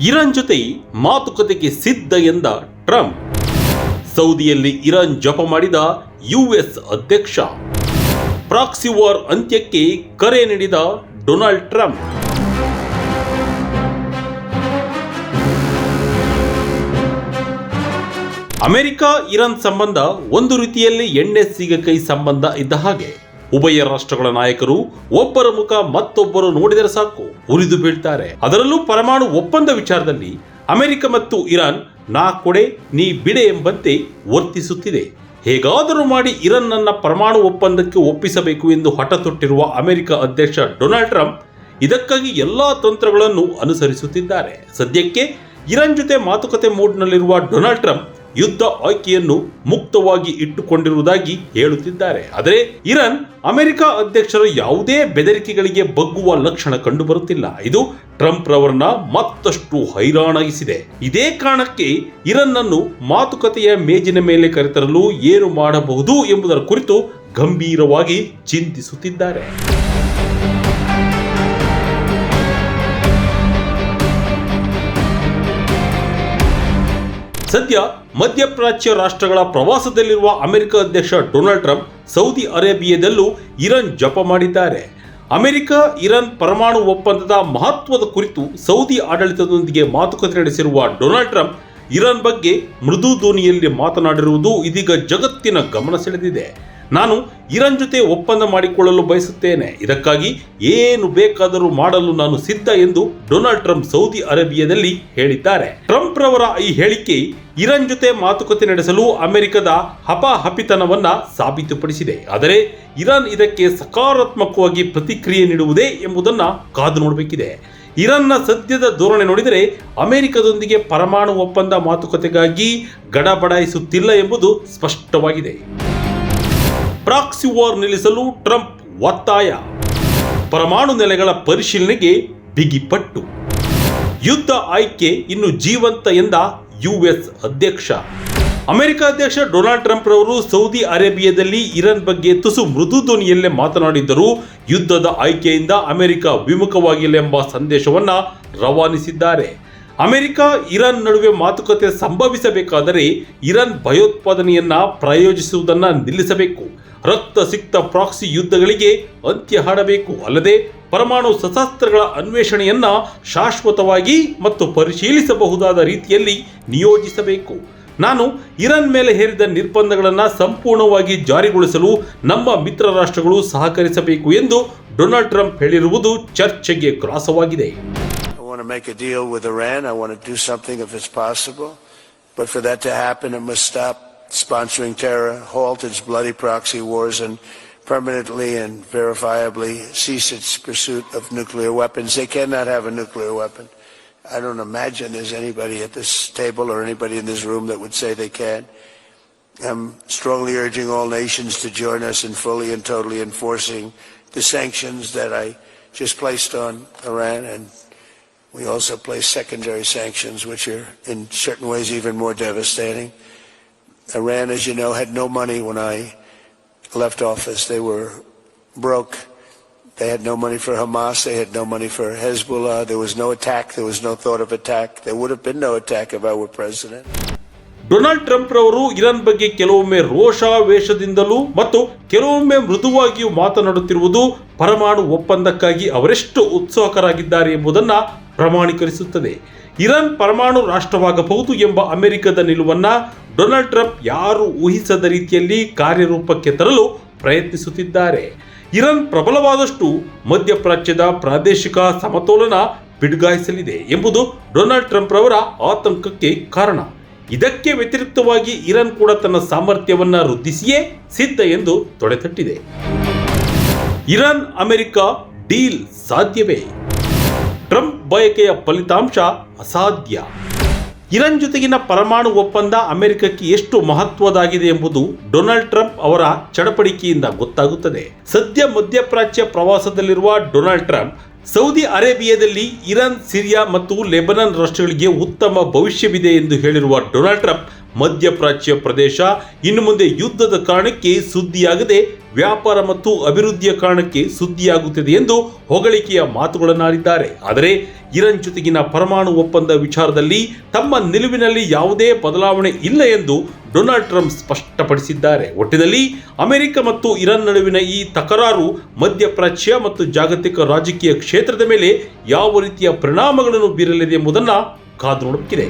Iran ಜೊತೆ ಮಾತುಕತೆಗೆ ಸಿದ್ಧ ಎಂದ ಟ್ರಂಪ್. ಸೌದಿಯಲ್ಲಿ ಇರಾನ್ ಜಪ ಮಾಡಿದ ಯುಎಸ್ ಅಧ್ಯಕ್ಷ. ಪ್ರಾಕ್ಸಿ ವಾರ್ ಅಂತ್ಯಕ್ಕೆ ಕರೆ ನೀಡಿದ ಡೊನಾಲ್ಡ್ ಟ್ರಂಪ್. ಅಮೆರಿಕ ಇರಾನ್ ಸಂಬಂಧ ಒಂದು ರೀತಿಯಲ್ಲಿ ಎಣ್ಣೆ ಸೀಗಕೈ ಸಂಬಂಧ ಇದ್ದ ಹಾಗೆ. ಉಭಯ ರಾಷ್ಟ್ರಗಳ ನಾಯಕರು ಒಬ್ಬರ ಮುಖ ಮತ್ತೊಬ್ಬರು ನೋಡಿದರೆ ಸಾಕು, ಉರಿದು ಬೀಳ್ತಾರೆ. ಅದರಲ್ಲೂ ಪರಮಾಣು ಒಪ್ಪಂದ ವಿಚಾರದಲ್ಲಿ ಅಮೆರಿಕ ಮತ್ತು ಇರಾನ್, ನಾ ಕೊಡೆ, ನೀ ಬಿಡೆ ಎಂಬಂತೆ ವರ್ತಿಸುತ್ತಿದೆ. ಹೇಗಾದರೂ ಮಾಡಿ ಇರಾನ್ನನ್ನ ಪರಮಾಣು ಒಪ್ಪಂದಕ್ಕೆ ಒಪ್ಪಿಸಬೇಕು ಎಂದು ಹಠ ತೊಟ್ಟಿರುವ ಅಮೆರಿಕ ಅಧ್ಯಕ್ಷ ಡೊನಾಲ್ಡ್ ಟ್ರಂಪ್ ಇದಕ್ಕಾಗಿ ಎಲ್ಲಾ ತಂತ್ರಗಳನ್ನು ಅನುಸರಿಸುತ್ತಿದ್ದಾರೆ. ಸದ್ಯಕ್ಕೆ ಇರಾನ್ ಜೊತೆ ಮಾತುಕತೆ ಮೂಡ್ನಲ್ಲಿರುವ ಡೊನಾಲ್ಡ್ ಟ್ರಂಪ್ ಯುದ್ಧ ಆಯ್ಕೆಯನ್ನು ಮುಕ್ತವಾಗಿ ಇಟ್ಟುಕೊಂಡಿರುವುದಾಗಿ ಹೇಳುತ್ತಿದ್ದಾರೆ. ಆದರೆ ಇರಾನ್, ಅಮೆರಿಕ ಅಧ್ಯಕ್ಷರ ಯಾವುದೇ ಬೆದರಿಕೆಗಳಿಗೆ ಬಗ್ಗುವ ಲಕ್ಷಣ ಕಂಡುಬರುತ್ತಿಲ್ಲ. ಇದು ಟ್ರಂಪ್ ರವರನ್ನ ಮತ್ತಷ್ಟು ಹೈರಾಣಾಗಿಸಿದೆ. ಇದೇ ಕಾರಣಕ್ಕೆ ಇರಾನ್ ಅನ್ನು ಮಾತುಕತೆಯ ಮೇಜಿನ ಮೇಲೆ ಕರೆತರಲು ಏನು ಮಾಡಬಹುದು ಎಂಬುದರ ಕುರಿತು ಗಂಭೀರವಾಗಿ ಚಿಂತಿಸುತ್ತಿದ್ದಾರೆ. ಸದ್ಯ ಮಧ್ಯಪ್ರಾಚ್ಯ ರಾಷ್ಟ್ರಗಳ ಪ್ರವಾಸದಲ್ಲಿರುವ ಅಮೆರಿಕ ಅಧ್ಯಕ್ಷ ಡೊನಾಲ್ಡ್ ಟ್ರಂಪ್ ಸೌದಿ ಅರೇಬಿಯಾದಲ್ಲೂ ಇರಾನ್ ಜಪ ಮಾಡಿದ್ದಾರೆ. ಅಮೆರಿಕ, ಇರಾನ್ ಪರಮಾಣು ಒಪ್ಪಂದದ ಮಹತ್ವದ ಕುರಿತು ಸೌದಿ ಆಡಳಿತದೊಂದಿಗೆ ಮಾತುಕತೆ ನಡೆಸಿರುವ ಡೊನಾಲ್ಡ್ ಟ್ರಂಪ್ ಇರಾನ್ ಬಗ್ಗೆ ಮೃದು ಧ್ವನಿಯಲ್ಲಿ ಮಾತನಾಡಿರುವುದು ಇದೀಗ ಜಗತ್ತಿನ ಗಮನ ಸೆಳೆದಿದೆ. ನಾನು ಇರನ್ ಜೊತೆ ಒಪ್ಪಂದ ಮಾಡಿಕೊಳ್ಳಲು ಬಯಸುತ್ತೇನೆ. ಇದಕ್ಕಾಗಿ ಏನು ಬೇಕಾದರೂ ಮಾಡಲು ನಾನು ಸಿದ್ಧ ಎಂದು ಡೊನಾಲ್ಡ್ ಟ್ರಂಪ್ ಸೌದಿ ಅರೇಬಿಯಾದಲ್ಲಿ ಹೇಳಿದ್ದಾರೆ. ಟ್ರಂಪ್ ರವರ ಈ ಹೇಳಿಕೆ ಇರನ್ ಜೊತೆ ಮಾತುಕತೆ ನಡೆಸಲು ಅಮೆರಿಕದ ಹಪಾಹಪಿತನವನ್ನ ಸಾಬೀತುಪಡಿಸಿದೆ. ಆದರೆ ಇರಾನ್ ಇದಕ್ಕೆ ಸಕಾರಾತ್ಮಕವಾಗಿ ಪ್ರತಿಕ್ರಿಯೆ ನೀಡುವುದೇ ಎಂಬುದನ್ನ ಕಾದು ನೋಡಬೇಕಿದೆ. ಇರಾನ್ನ ಸದ್ಯದ ಧೋರಣೆ ನೋಡಿದರೆ ಅಮೆರಿಕದೊಂದಿಗೆ ಪರಮಾಣು ಒಪ್ಪಂದ ಮಾತುಕತೆಗಾಗಿ ಗಡಬಡಾಯಿಸುತ್ತಿಲ್ಲ ಎಂಬುದು ಸ್ಪಷ್ಟವಾಗಿದೆ. ಪ್ರಾಕ್ಸಿ ವಾರ್ ನಿಲ್ಲಿಸಲು ಟ್ರಂಪ್ ಒತ್ತಾಯ. ಪರಮಾಣು ನೆಲೆಗಳ ಪರಿಶೀಲನೆಗೆ ಬಿಗಿಪಟ್ಟು. ಯುದ್ಧ ಆಯ್ಕೆ ಇನ್ನು ಜೀವಂತ ಎಂದ ಯುಎಸ್ ಅಧ್ಯಕ್ಷ. ಅಮೆರಿಕ ಅಧ್ಯಕ್ಷ ಡೊನಾಲ್ಡ್ ಟ್ರಂಪ್ ರವರು ಸೌದಿ ಅರೇಬಿಯಾದಲ್ಲಿ ಇರಾನ್ ಬಗ್ಗೆ ತುಸು ಮೃದು ಧ್ವನಿಯಲ್ಲೇ ಮಾತನಾಡಿದ್ದರು, ಯುದ್ಧದ ಆಯ್ಕೆಯಿಂದ ಅಮೆರಿಕ ವಿಮುಖವಾಗಿಲ್ಲ ಎಂಬ ಸಂದೇಶವನ್ನ ರವಾನಿಸಿದ್ದಾರೆ. ಅಮೆರಿಕ, ಇರಾನ್ ನಡುವೆ ಮಾತುಕತೆ ಸಂಭವಿಸಬೇಕಾದರೆ ಇರಾನ್ ಭಯೋತ್ಪಾದನೆಯನ್ನ ಪ್ರಾಯೋಜಿಸುವುದನ್ನ ನಿಲ್ಲಿಸಬೇಕು. ರಕ್ತ ಸಿಕ್ತ ಪ್ರಾಕ್ಸಿ ಯುದ್ಧಗಳಿಗೆ ಅಂತ್ಯ ಹಾಡಬೇಕು ಅಲ್ಲದೆ ಪರಮಾಣು ಸಶಸ್ತ್ರಗಳ ಅನ್ವೇಷಣೆಯನ್ನ ಶಾಶ್ವತವಾಗಿ ಮತ್ತು ಪರಿಶೀಲಿಸಬಹುದಾದ ರೀತಿಯಲ್ಲಿ ನಿಯೋಜಿಸಬೇಕು. ನಾನು ಇರಾನ್ ಮೇಲೆ ಹೇರಿದ ನಿರ್ಬಂಧಗಳನ್ನು ಸಂಪೂರ್ಣವಾಗಿ ಜಾರಿಗೊಳಿಸಲು ನಮ್ಮ ಮಿತ್ರ ರಾಷ್ಟ್ರಗಳು ಸಹಕರಿಸಬೇಕು ಎಂದು ಡೊನಾಲ್ಡ್ ಟ್ರಂಪ್ ಹೇಳಿರುವುದು ಚರ್ಚೆಗೆ ಗ್ರಾಸವಾಗಿದೆ. But for that to happen, it must stop sponsoring terror, halt its bloody proxy wars, and permanently and verifiably cease its pursuit of nuclear weapons. They cannot have a nuclear weapon. I don't imagine there's anybody at this table or anybody in this room that would say they can. I'm strongly urging all nations to join us in fully and totally enforcing the sanctions that I just placed on Iran and we also place secondary sanctions, which are in certain ways even more devastating. Iran, as you know, had no money when I left office. They were broke. They had no money for Hamas. They had no money for Hezbollah. There was no attack. There was no thought of attack. There would have been no attack if I were president. Donald Trump ರವರು Iran ಬಗ್ಗೆ ಕೆಲವೊಮ್ಮೆ ರೋಷಾವೇಶದಿಂದಲೂ ಮತ್ತು ಕೆಲವೊಮ್ಮೆ ಮೃದುವಾಗಿಯೂ ಮಾತನಾಡುತ್ತಿರುವುದು ಪರಮಾಣು ಒಪ್ಪಂದಕ್ಕಾಗಿ ಅವರೆಷ್ಟು ಉತ್ಸುಕರಾಗಿದ್ದಾರೆ ಎಂಬುದನ್ನು ಪ್ರಮಾಣೀಕರಿಸುತ್ತದೆ Iran ಪರಮಾಣು ರಾಷ್ಟ್ರವಾಗಬಹುದು ಎಂಬ ಅಮೆರಿಕದ ನಿಲುವನ್ನ ಡೊನಾಲ್ಡ್ ಟ್ರಂಪ್ ಯಾರು ಊಹಿಸದ ರೀತಿಯಲ್ಲಿ ಕಾರ್ಯರೂಪಕ್ಕೆ ತರಲು ಪ್ರಯತ್ನಿಸುತ್ತಿದ್ದಾರೆ. ಇರಾನ್ ಪ್ರಬಲವಾದಷ್ಟು ಮಧ್ಯಪ್ರಾಚ್ಯದ ಪ್ರಾದೇಶಿಕ ಸಮತೋಲನ ಬಿಡುಗಾಯಿಸಲಿದೆ ಎಂಬುದು ಡೊನಾಲ್ಡ್ ಟ್ರಂಪ್ ರವರ ಆತಂಕಕ್ಕೆ ಕಾರಣ. ಇದಕ್ಕೆ ವ್ಯತಿರಿಕ್ತವಾಗಿ ಇರಾನ್ ಕೂಡ ತನ್ನ ಸಾಮರ್ಥ್ಯವನ್ನು ವೃದ್ಧಿಸಿಯೇ ಸಿದ್ಧ ಎಂದು ತೊಡೆತಟ್ಟಿದೆ. ಇರಾನ್ ಅಮೆರಿಕ ಡೀಲ್ ಸಾಧ್ಯವೇ? ಟ್ರಂಪ್ ಬಯಕೆಯ ಫಲಿತಾಂಶ ಅಸಾಧ್ಯ. ಇರಾನ್ ಜೊತೆಗಿನ ಪರಮಾಣು ಒಪ್ಪಂದ ಅಮೆರಿಕಕ್ಕೆ ಎಷ್ಟು ಮಹತ್ವದಾಗಿದೆ ಎಂಬುದು ಡೊನಾಲ್ಡ್ ಟ್ರಂಪ್ ಅವರ ಚಡಪಡಿಕೆಯಿಂದ ಗೊತ್ತಾಗುತ್ತದೆ. ಸದ್ಯ ಮಧ್ಯಪ್ರಾಚ್ಯ ಪ್ರವಾಸದಲ್ಲಿರುವ ಡೊನಾಲ್ಡ್ ಟ್ರಂಪ್ ಸೌದಿ ಅರೇಬಿಯಾದಲ್ಲಿ ಇರಾನ್, ಸಿರಿಯಾ ಮತ್ತು ಲೆಬನಾನ್ ರಾಷ್ಟ್ರಗಳಿಗೆ ಉತ್ತಮ ಭವಿಷ್ಯವಿದೆ ಎಂದು ಹೇಳಿರುವ ಡೊನಾಲ್ಡ್ ಟ್ರಂಪ್ ಮಧ್ಯಪ್ರಾಚ್ಯ ಪ್ರದೇಶ ಇನ್ನು ಮುಂದೆ ಯುದ್ಧದ ಕಾರಣಕ್ಕೆ ಸುದ್ದಿಯಾಗದೆ ವ್ಯಾಪಾರ ಮತ್ತು ಅಭಿವೃದ್ಧಿಯ ಕಾರಣಕ್ಕೆ ಸುದ್ದಿಯಾಗುತ್ತಿದೆ ಎಂದು ಹೊಗಳಿಕೆಯ ಮಾತುಗಳನ್ನಾಡಿದ್ದಾರೆ. ಆದರೆ ಇರಾನ್ ಜೊತೆಗಿನ ಪರಮಾಣು ಒಪ್ಪಂದ ವಿಚಾರದಲ್ಲಿ ತಮ್ಮ ನಿಲುವಿನಲ್ಲಿ ಯಾವುದೇ ಬದಲಾವಣೆ ಇಲ್ಲ ಎಂದು ಡೊನಾಲ್ಡ್ ಟ್ರಂಪ್ ಸ್ಪಷ್ಟಪಡಿಸಿದ್ದಾರೆ. ಒಟ್ಟಿನಲ್ಲಿ ಅಮೆರಿಕ ಮತ್ತು ಇರಾನ್ ನಡುವಿನ ಈ ತಕರಾರು ಮಧ್ಯಪ್ರಾಚ್ಯ ಮತ್ತು ಜಾಗತಿಕ ರಾಜಕೀಯ ಕ್ಷೇತ್ರದ ಮೇಲೆ ಯಾವ ರೀತಿಯ ಪರಿಣಾಮಗಳನ್ನು ಬೀರಲಿದೆ ಎಂಬುದನ್ನು ಕಾದು ನೋಡಬೇಕಿದೆ